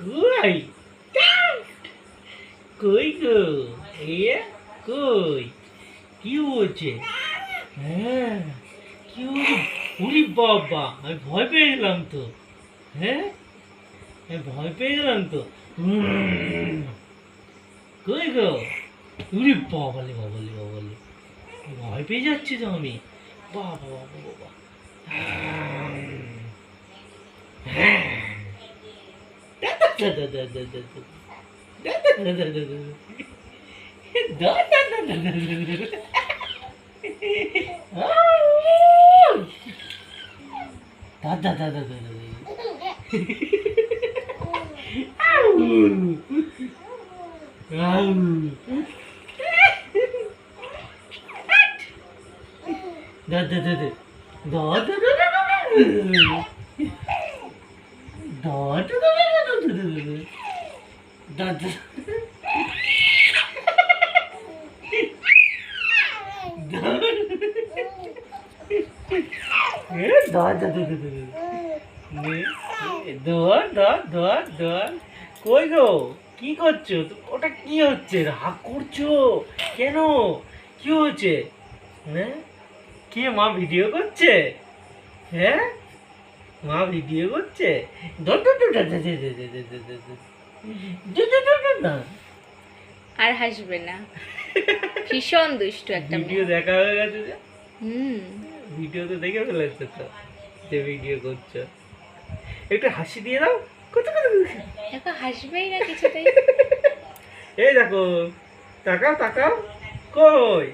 কই কই গো এ কই কি হচ্ছে হ্যাঁ কি হচ্ছে উরি বাবা আমি ভয় পেয়ে গেলাম তো। হ্যাঁ আমি ভয় পেয়ে গেলাম তো। কই গো উরি বাবালে বাবালে বাবালে ভয় পেয়ে যাচ্ছি তো আমি। বাবা বাবা বাবা। Dó, dó, dó, dó, dó, dó, dó, dó, dó, কই গো কি করছ ওটা কি হচ্ছে কেন কি হচ্ছে হ্যাঁ কে মা ভিডিও করছে হ্যাঁ মা ভিডিও করছে আর হাসবে না ভীষণ দুষ্ট একটা ভিডিও দেখা হয়ে গেছে যে হুম ভিডিও তো দেখে ফেলেছে তো যে ভিডিও করছ একটু হাসি দিয়ে দাও কত কত দেখো হাসবেই না কিছুতেই এই দেখো তাকাও তাকাও কই